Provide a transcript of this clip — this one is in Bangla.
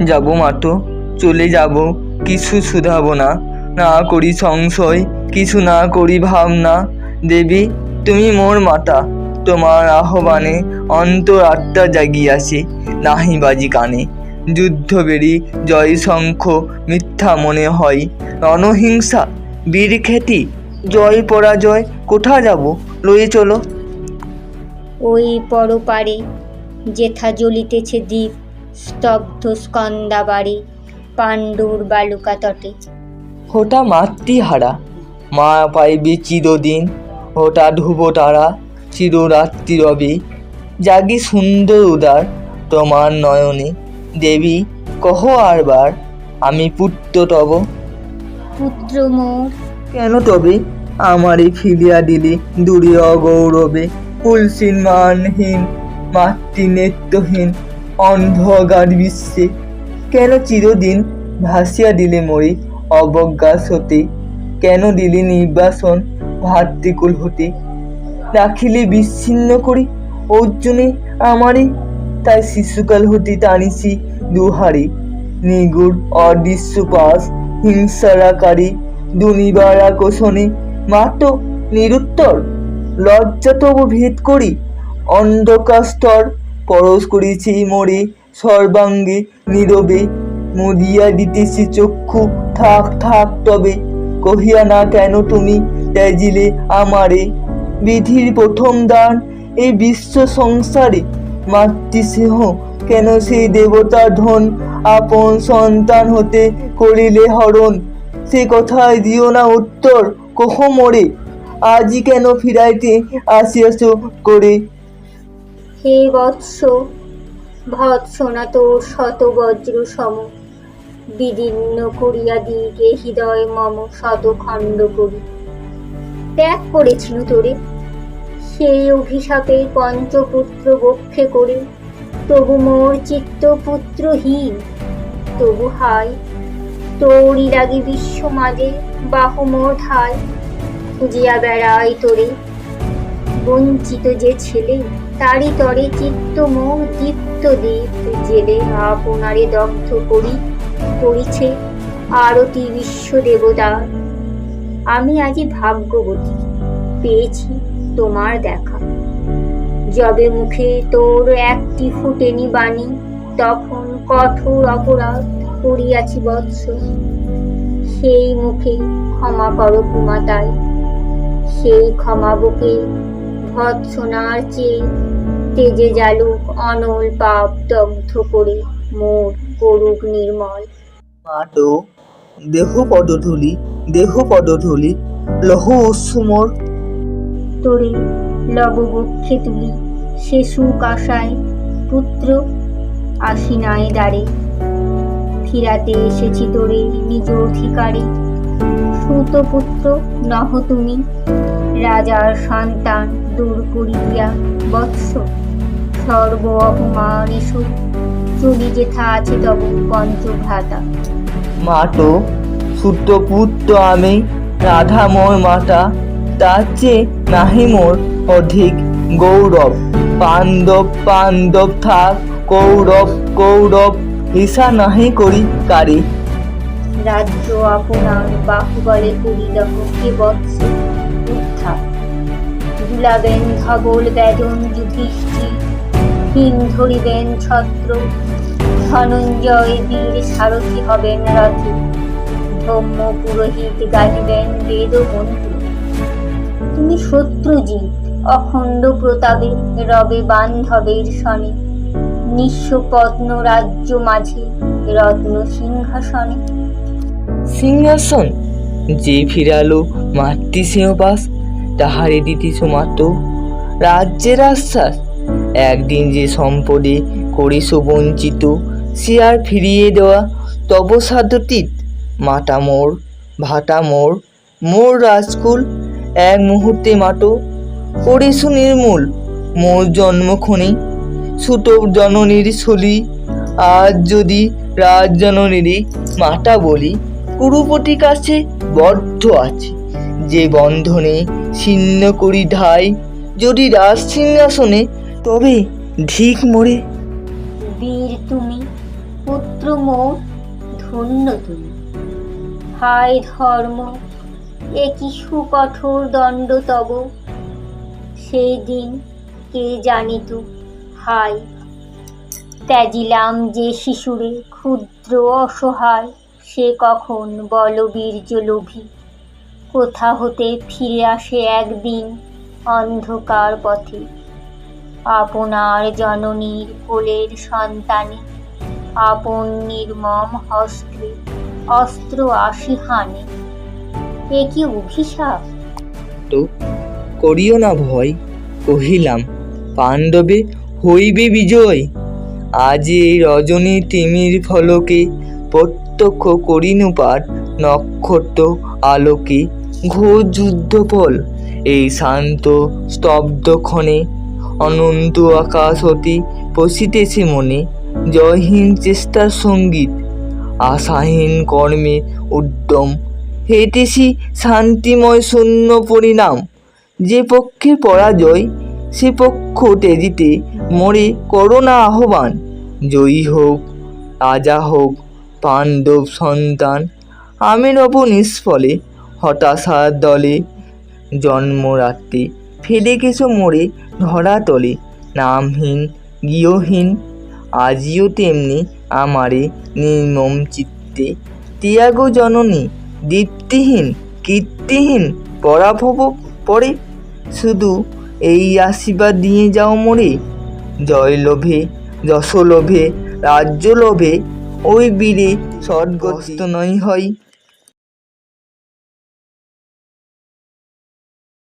যাব মাতো চলে যাব, কিছু শুধাবো না। না করি সংশয়, কিছু না করি ভাবনা। দেবী, তুমি মোর মাতা, তোমার আহ্বানে অন্তর আত্মা জাগিয়াছে, নাহি বাজি কানে। যুদ্ধ বেরি জয় শঙ্খ মিথ্যা মনে হয়, রণহিংসা, বীর খ্যাতি, জয় পরাজয়, কোথা যাব? লয়ে চলো। ওই পরপারে, যেথা জ্বলিতেছে দ্বীপ স্তব্ধ স্কন্দাবাড়ি পাণ্ডুর বালুকা তটে। হোটা মাতৃহারা মা পাইবি চিরদিন। হোটা ধ্রুব তারা চিররাত্রি রবি। জাগি সুন্দর উদার তোমার নয়নে। দেবী কহ আরবার আমি পুত্র তব। পুত্র মোর। কেন তবে? আমারই ফিলিয়া দিলি দূরে অগৌরবে কুলসীন মানহীন মাতৃ নেত্রহীন অন্ধকার বিশ্বে। কেন চিরদিন ভাসিয়া দিলে মরি অবজ্ঞা সতে কেন দিলি নির্বাসন ভাতৃকুল হতে? রাখিলে বিচ্ছিন্ন করি, অর্জুনে আমারই তাই শিশুকাল হতে টানিছি দুহারি। নিগুড় অদৃশ্য পাশ হিংসারাকারী দুনিবার আকর্ষণে মাত্র নিরুত্তর লজ্জা তবু ভেদ করি, অন্ধকার স্তর পরশ করিছি মরে, সর্বাঙ্গে নীরবে, মুদিয়া দিতেছি চক্ষু, থাক থাক তবে, কহিয়া না কেন তুমি ত্যাজিলে আমারে? বিধির প্রথম দান এই বিশ্ব সংসারে মাতৃস্নেহ কেন সেই দেবতার ধন? আপন সন্তান হতে করিলে হরণ, সে কথায় দিও না উত্তর, কহ মরে আজই কেন ফিরাইতে আসিয়াছ করে? হে বৎস, ভৎসনা তোর শত বজ্র সম। বিদীর্ণ করিয়া দিকে হৃদয় মম শত খণ্ড করি ত্যাগ করেছিল তোরে। সেই অভিশাপে পঞ্চপুত্র বক্ষে করে। তবু মোর চিত্ত পুত্রহীন। তবু হাই তোরই লাগি বিশ্ব মাঝে বাহু মোর ঠাই খুঁজিয়া বেড়াই তোরে। বঞ্চিত যে ছেলে তারি তরে চিত্ত মোহ দীপ্ত দীপ জেলে আপনারে দগ্ধ করি, করিছে আরতি বিশ্ব দেবতার আমি আজি ভাগ্যবতী, পেয়েছি তোমার দেখা। যবে মুখে তোর একটি ফুটেনি বাণী, তখন কঠোর অপরাধ করিয়াছি বৎস। সেই মুখে ক্ষমা করো কুমাতায়, সেই ক্ষমা বুকে ভৎসনার চেয়ে তেজে জালুক অনল পাপ দগ্ধ করে মোর করুক নির্মল। মাটো দেহ পদধূলি দেহ পদধূলি লহ উৎসুমোর তোরে লব বক্ষে তুলি সে সুখ আশায় পুত্র আসি নাই দ্বারে। ফিরাতে এসেছি তোরে নিজ অধিকারে। সুত পুত্র নহ তুমি রাজার সন্তান দূর করিয়া বৎস সর্ব অপমান এসো। চলি যেথা আছে তব পঞ্চভ্রাতা। মাটো ছোট্ট পুত্র আমি রাধা মোর মাতা তার চেয়ে নাহি মোর অধিক গৌরব। পাণ্ডব পাণ্ডব থাক কৌরব কৌরব ঈশা নাহি করি কারি। রাজ্য আপনার বাহুবলে করিলহ কে বৎস। দুলাবেন ধবল বেদন যুধিষ্ঠির হিম ধরিবেন ছত্র, ধনঞ্জয় বীর সারথি হবেন রথে ধম্ম পুরোহিত গাহিবেন বেদ মন্ত্র তুমি শত্রুজিৎ, অখণ্ড প্রতাপে রবে বান্ধবের সনে নিঃস্ব পদ্ম রাজ্য মাঝে রত্ন সিংহাসনে। সিংহাসন, যে ফিরালো মাতৃ সিংহবাস তাহারে দিতিস মাত্র রাজ্যের আশ্বাস, একদিন যে সম্পদে করিস বঞ্চিত, সে আর ফিরিয়ে দেওয়া। তব সাধ্যতীত মাটা মোর ভাটা মোর মোর রাজকুল, এক মুহূর্তে মাটো। করিসু নির্মূল, মোর জন্মক্ষণে ছোট জননীর ছলি। আজ যদি রাজ জননীরই মাটা বলি, কুরুপতি কাছে বদ্ধ আছে। যে বন্ধনে ছিন্ন করি ঢাই। যদি রাজ সিংহাসনে, তবে ধিক মোরে। বীর তুমি, পুত্র মোর, ধন্য তুমি। হায় ধর্ম, এ কি সুকঠোর দণ্ড তব? সেই দিন কে জানিত, হায়। ত্যাজিলাম যে শিশুরে, ক্ষুদ্র অসহায়, সে কখন বলবীর্য লোভী? কোথা হতে ফিরে আসে একদিন অন্ধকার পথে। আপনার জননীর কোলের সন্তানে, আপন নির্মম হস্তে, অস্ত্র আসি হানে। এ কি অভিশাপ? তো করিও না ভয়, কহিলাম, পাণ্ডবে হইবে বিজয়। আজ এই রজনী তিমির ফলকে প্রত্যক্ষ করিনু পার নক্ষত্র আলোকে। ঘোর যুদ্ধফল এই শান্ত, স্তব্ধ ক্ষণে অনন্ত আকাশ হতে পশিতেছে মনে। জয়হীন চেষ্টার সংগীত, আশাহীন কর্মে উদ্যম। হেঁটেছি শান্তিময় শূন্য পরিণাম। যে পক্ষের পরাজয়, সে পক্ষ তেজিতে মরে করোনা আহ্বান। জয়ী হোক, রাজা হোক, পাণ্ডব সন্তান, আমি রব নিষ্ফলে। হতাশার দলে জন্মরাত্রি, ফেলে গেছো মোড়ে ধরা তলে নামহীন, গৃহহীন, আজিও তেমনি আমারে নির্মম চিত্তে। ত্যাগ জননী, দীপ্তিহীন, কীর্তিহীন, পরাভব পরে। শুধু এই আশীর্বাদ দিয়ে যাও মোরে জয় লোভে যশ লোভে রাজ্য লোভে ওই বীরে স্বর্গস্থ নয় হয়